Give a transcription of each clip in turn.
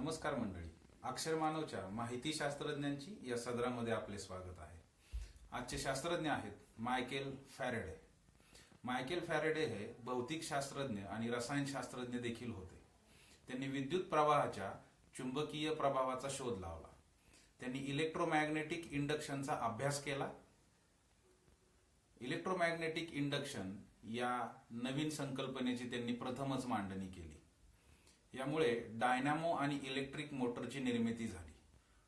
नमस्कार मंडळी. अक्षर मानवच्या माहिती शास्त्रज्ञांची या सदरामध्ये आपले स्वागत आहे. आजचे शास्त्रज्ञ आहेत मायकेल फॅरेडे. मायकेल फॅरेडे हे भौतिक शास्त्रज्ञ आणि रसायनशास्त्रज्ञ देखील होते. त्यांनी विद्युत प्रवाहाच्या चुंबकीय प्रभावाचा शोध लावला. त्यांनी इलेक्ट्रोमॅग्नेटिक इंडक्शनचा अभ्यास केला. इलेक्ट्रोमॅग्नेटिक इंडक्शन या नवीन संकल्पनेची त्यांनी प्रथमच मांडणी केली. यामुळे डायनामो आणि इलेक्ट्रिक मोटरची निर्मिती झाली.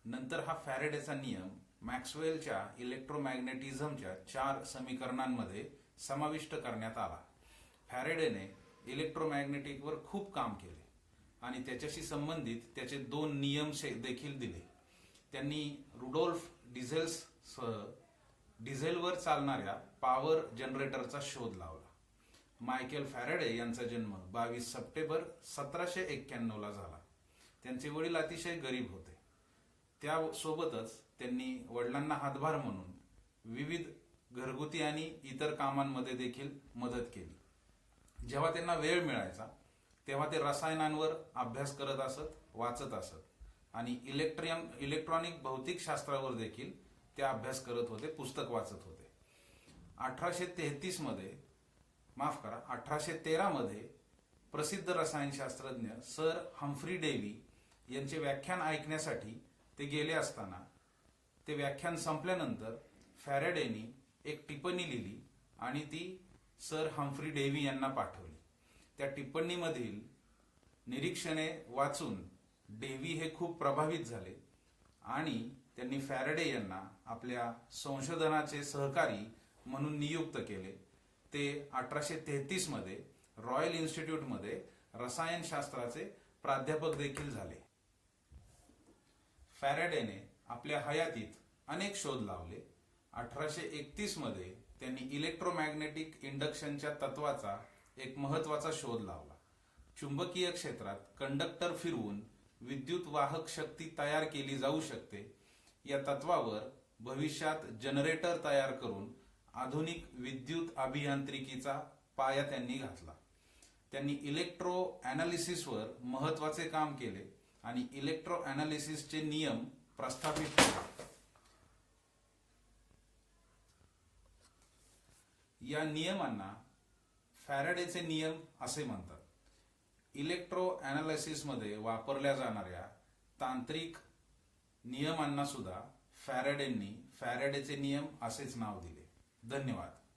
नंतर हा फॅरेडेचा नियम मॅक्सवेलच्या इलेक्ट्रोमॅग्नेटिझमच्या चार समीकरणांमध्ये समाविष्ट करण्यात आला. फॅरेडेने इलेक्ट्रोमॅग्नेटिकवर खूप काम केले आणि त्याच्याशी संबंधित त्याचे दोन नियम देखील दिले. त्यांनी रुडोल्फ डिझेल्ससह डिझेलवर चालणाऱ्या पॉवर जनरेटरचा शोध लावला. मायकेल फॅरेडे यांचा जन्म बावीस सप्टेंबर सतराशे एक्क्याण्णवला झाला. त्यांचे वडील अतिशय गरीब होते. त्यासोबतच त्यांनी वडिलांना हातभार म्हणून विविध घरगुती आणि इतर कामांमध्ये देखील मदत केली. जेव्हा त्यांना वेळ मिळायचा तेव्हा ते रसायनांवर अभ्यास करत असत वाचत असत आणि इलेक्ट्रियन इलेक्ट्रॉनिक भौतिक शास्त्रावर देखील ते अभ्यास करत होते पुस्तक वाचत होते. अठराशे तेहतीसमध्ये माफ करा अठराशे तेरामध्ये प्रसिद्ध रसायनशास्त्रज्ञ सर हम्फ्री डेवी यांचे व्याख्यान ऐकण्यासाठी ते गेले असताना ते व्याख्यान संपल्यानंतर फॅरेडेनी एक टिप्पणी लिहिली आणि ती सर हम्फ्री डेवी यांना पाठवली. त्या टिप्पणीमधील निरीक्षणे वाचून डेवी हे खूप प्रभावित झाले आणि त्यांनी फॅरेडे यांना आपल्या संशोधनाचे सहकारी म्हणून नियुक्त केले. ते अठराशे तेहतीसमध्ये रॉयल इन्स्टिट्यूटमध्ये रसायनशास्त्राचे प्राध्यापक देखील झाले. फॅरेडेने आपल्या हयातीत अनेक शोध लावले. अठराशे एकतीसमध्ये त्यांनी इलेक्ट्रोमॅग्नेटिक इंडक्शनच्या तत्वाचा एक महत्त्वाचा शोध लावला. चुंबकीय क्षेत्रात कंडक्टर फिरवून विद्युत वाहक शक्ती तयार केली जाऊ शकते. या तत्वावर भविष्यात जनरेटर तयार करून आधुनिक विद्युत अभियांत्रिकीचा पाया त्यांनी घातला. त्यांनी इलेक्ट्रो अनालिसिसवर महत्त्वाचे काम केले आणि इलेक्ट्रो अनालिसिसचे नियम प्रस्थापित केले. या नियमांना फॅरेडेचे नियम असे म्हणतात. इलेक्ट्रो मध्ये वापरल्या जाणाऱ्या तांत्रिक नियमांना सुद्धा फॅरेडेंनी फॅरेडेचे नियम असेच नाव दिले. धन्यवाद.